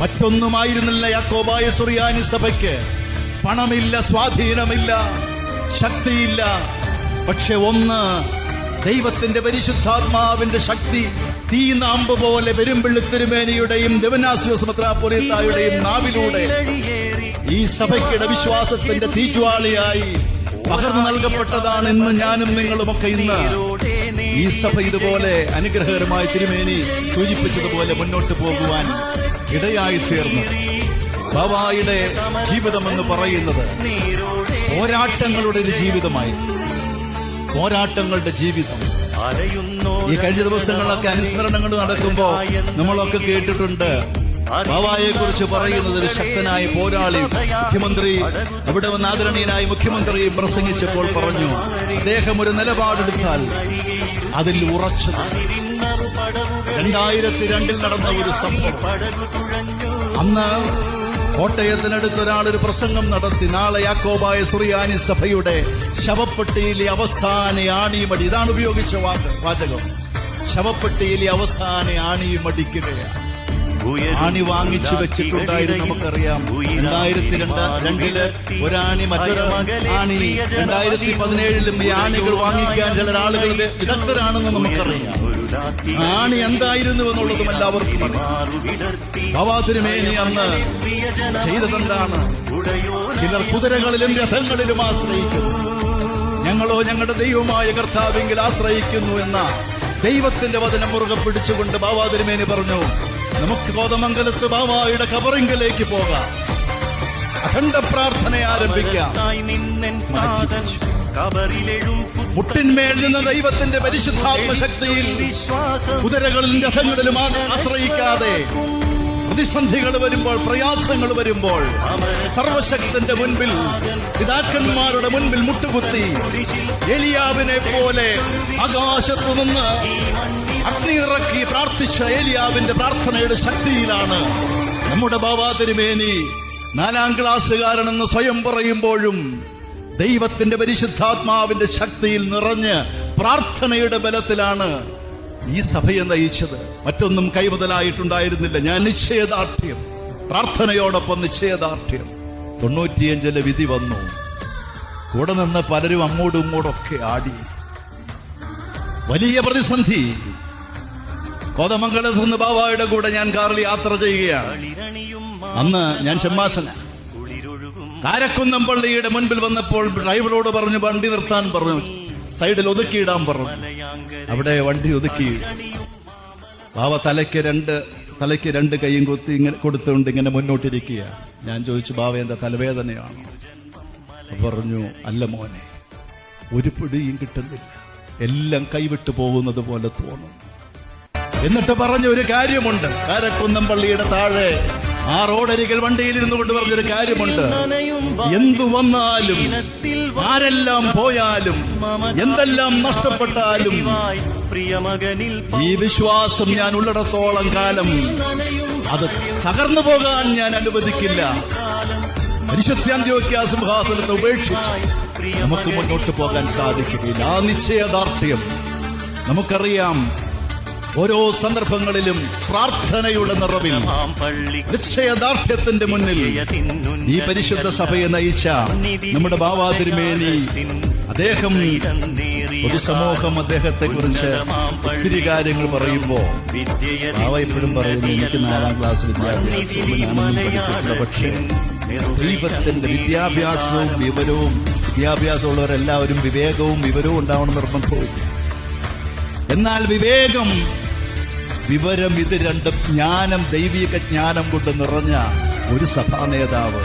മറ്റൊന്നുമായിരുന്നില്ല യാക്കോബായ സുറിയാനി സഭയ്ക്ക്. പണമില്ല സ്വാധീനമില്ല ശക്തിയില്ല. പക്ഷെ ഒന്ന് ദൈവത്തിന്റെ പരിശുദ്ധാത്മാവിന്റെ ശക്തി തീ നാമ്പ് പോലെ വരും തിരുമേനിയുടെയും ദിവനാസ്യോസ് മെത്രാപ്പൊലീത്തായുടെയും നാവിലൂടെ ഈ സഭയ്ക്കിട വിശ്വാസത്തിന്റെ തീജ്വാളിയായി പകർന്നു നൽകപ്പെട്ടതാണ് ഇന്ന് ഞാനും നിങ്ങളുമൊക്കെ ഇന്ന്. ഈ സഭ ഇതുപോലെ അനുഗ്രഹകരമായി തിരുമേനി സൂചിപ്പിച്ചതുപോലെ മുന്നോട്ട് പോകുവാൻ ഇടയായി ബവായുടെ ജീവിതമെന്ന് പറയുന്നത് പോരാട്ടങ്ങളുടെ ഒരു ജീവിതമായി. പോരാട്ടങ്ങളുടെ ജീവിതം. ഈ കഴിഞ്ഞ ദിവസങ്ങളിലൊക്കെ അനുസ്മരണങ്ങൾ നടക്കുമ്പോ നമ്മളൊക്കെ കേട്ടിട്ടുണ്ട്. ബാബായെ കുറിച്ച് പറയുന്നത് ഒരു ശക്തനായ പോരാളി മുഖ്യമന്ത്രി അവിടെ വന്ന് ആദരണീയനായ മുഖ്യമന്ത്രി പ്രസംഗിച്ചപ്പോൾ പറഞ്ഞു അദ്ദേഹം ഒരു നിലപാടെടുത്താൽ അതിൽ ഉറച്ചു രണ്ടായിരത്തി രണ്ടിൽ നടന്ന ഒരു സംഭവം. അന്ന് കോട്ടയത്തിനടുത്ത് ഒരാളൊരു ഒരു പ്രസംഗം നടത്തി. നാളെ യാക്കോബായ സുറിയാനി സഭയുടെ ശവപ്പെട്ടിയിലെ അവസാന ആണിയുമടി ഇതാണ് ഉപയോഗിച്ച വാചകം ശവപ്പെട്ടിയിലെ അവസാന ആണിയുമടിക്കുകയാണ് ആണി വാങ്ങിച്ചു വെച്ചിട്ടുണ്ടായിരുന്നു നമുക്കറിയാം. രണ്ടായിരത്തി രണ്ട് രണ്ടിൽ ഒരാണി മറ്റൊരു ആണി. രണ്ടായിരത്തി പതിനേഴിലും ഈ ആണികൾ വാങ്ങിക്കാൻ ചില ആളുകൾ വിദഗ്ധരാണെന്ന് നമുക്കറിയാം. ആണി എന്തായിരുന്നു എന്നുള്ളതും എല്ലാവർക്കും കവാതിരുമേനി അന്ന് ചെയ്തതെന്താണ്? ചിലർ കുതിരകളിലും രഥങ്ങളിലും ആശ്രയിക്കുന്നു. ഞങ്ങളോ ഞങ്ങളുടെ ദൈവമായ കർത്താവെങ്കിൽ ആശ്രയിക്കുന്നു എന്ന ദൈവത്തിന്റെ വചനം മുറുകെ പിടിച്ചുകൊണ്ട് ബാബാതിരുമേനി പറഞ്ഞു നമുക്ക് കോതമംഗലത്ത് ബാവായുടെ കബറിങ്കിലേക്ക് പോകാം. അഖണ്ഡ പ്രാർത്ഥന ആരംഭിക്കാം. മുട്ടിന്മേൽ നിന്ന് ദൈവത്തിന്റെ പരിശുദ്ധാത്മ ശക്തിയിൽ കുതിരകളിലും രഥങ്ങളിലും ആശ്രയിക്കാതെ പ്രതിസന്ധികൾ വരുമ്പോൾ പ്രയാസങ്ങൾ വരുമ്പോൾ സർവശക്തന്റെ മുൻപിൽ പിതാക്കന്മാരുടെ മുൻപിൽ മുട്ടുകുത്തി ഏലിയാവിനെ പോലെ ആകാശത്തു നിന്ന് അഗ്നി ഇറക്കി പ്രാർത്ഥിച്ച ഏലിയാവിന്റെ പ്രാർത്ഥനയുടെ ശക്തിയിലാണ് നമ്മുടെ ബാബാ തിരുമേനി നാലാം ക്ലാസ്സുകാരനെന്ന് സ്വയം പറയുമ്പോഴും ദൈവത്തിന്റെ പരിശുദ്ധാത്മാവിന്റെ ശക്തിയിൽ നിറഞ്ഞ് പ്രാർത്ഥനയുടെ ബലത്തിലാണ് ഈ സഭയെ നയിച്ചത്. മറ്റൊന്നും കൈമുതലായിട്ടുണ്ടായിരുന്നില്ല. ഞാൻ നിശ്ചയദാർഢ്യം. പ്രാർത്ഥനയോടൊപ്പം നിശ്ചയദാർഢ്യം. തൊണ്ണൂറ്റിയഞ്ചിലെ വിധി വന്നു. കൂടെ നിന്ന് പലരും അങ്ങോട്ടും ഇങ്ങോട്ടൊക്കെ ആടി. വലിയ പ്രതിസന്ധി. കോതമംഗലത്ത് നിന്ന് ബാബായുടെ കൂടെ ഞാൻ കാറിൽ യാത്ര ചെയ്യുകയാണ്. അന്ന് ഞാൻ ഷമ്മാസന കാരക്കുന്നം പള്ളിയുടെ മുൻപിൽ വന്നപ്പോൾ ഡ്രൈവറോട് പറഞ്ഞു വണ്ടി നിർത്താൻ പറഞ്ഞു. സൈഡിൽ ഒതുക്കിയിടാൻ പറഞ്ഞു. അവിടെ വണ്ടി ഒതുക്കി. പാവ തലയ്ക്ക് രണ്ട് തലയ്ക്ക് രണ്ട് കൈയും കൊത്തി ഇങ്ങനെ കൊടുത്തുകൊണ്ട് ഇങ്ങനെ മുന്നോട്ടിരിക്കുക. ഞാൻ ചോദിച്ചു ബാവ എന്താ തലവേദനയാണ്? പറഞ്ഞു അല്ല മോനെ ഒരു പിടിയും കിട്ടുന്നില്ല. എല്ലാം കൈവിട്ടു പോകുന്നത് പോലെ തോന്നുന്നു എന്നിട്ട് പറഞ്ഞ ഒരു കാര്യമുണ്ട്. കാരക്കുന്നം പള്ളിയുടെ താഴെ ആ റോഡരികിൽ വണ്ടിയിലിരുന്നു കൊണ്ട് പറഞ്ഞൊരു കാര്യമുണ്ട്. എന്തു വന്നാലും ആരെല്ലാം പോയാലും എന്തെല്ലാം നഷ്ടപ്പെട്ടാലും ഈ വിശ്വാസം ഞാൻ ഉള്ളിടത്തോളം കാലം അത് തകർന്നു പോകാൻ ഞാൻ അനുവദിക്കില്ല. പരിശുദ്ധാന്ത്യോക്യ സിംഹാസനത്തെ ഉപേക്ഷിച്ച് നമുക്ക് മുന്നോട്ട് പോകാൻ സാധിക്കുകയില്ല. ആ നിശ്ചയദാർഢ്യം നമുക്കറിയാം. ഓരോ സന്ദർഭങ്ങളിലും പ്രാർത്ഥനയുടെ നിറവിൽ നിശ്ചയദാർഢ്യത്തിന്റെ മുന്നിൽ ഈ പരിശുദ്ധ സഭയെ നയിച്ച നമ്മുടെ ബാവാതിരുമേനി അദ്ദേഹം അദ്ദേഹം പൊതുസമൂഹം അദ്ദേഹത്തെ കുറിച്ച് ഒത്തിരി കാര്യങ്ങൾ പറയുമ്പോ ബാവ എപ്പോഴും പറയുന്നു എനിക്ക് നാലാം ക്ലാസ് വിദ്യാഭ്യാസം പക്ഷേ ദൈവത്തിന്റെ വിദ്യാഭ്യാസവും വിവരവും വിദ്യാഭ്യാസമുള്ളവരെല്ലാവരും വിവേകവും വിവരവും ഉണ്ടാവണം നിർബന്ധവും എന്നാൽ വിവേകം വിവരം ഇത് രണ്ടും ജ്ഞാനം ദൈവിക ജ്ഞാനം കൊണ്ട് നിറഞ്ഞ ഒരു സഭാ നേതാവ്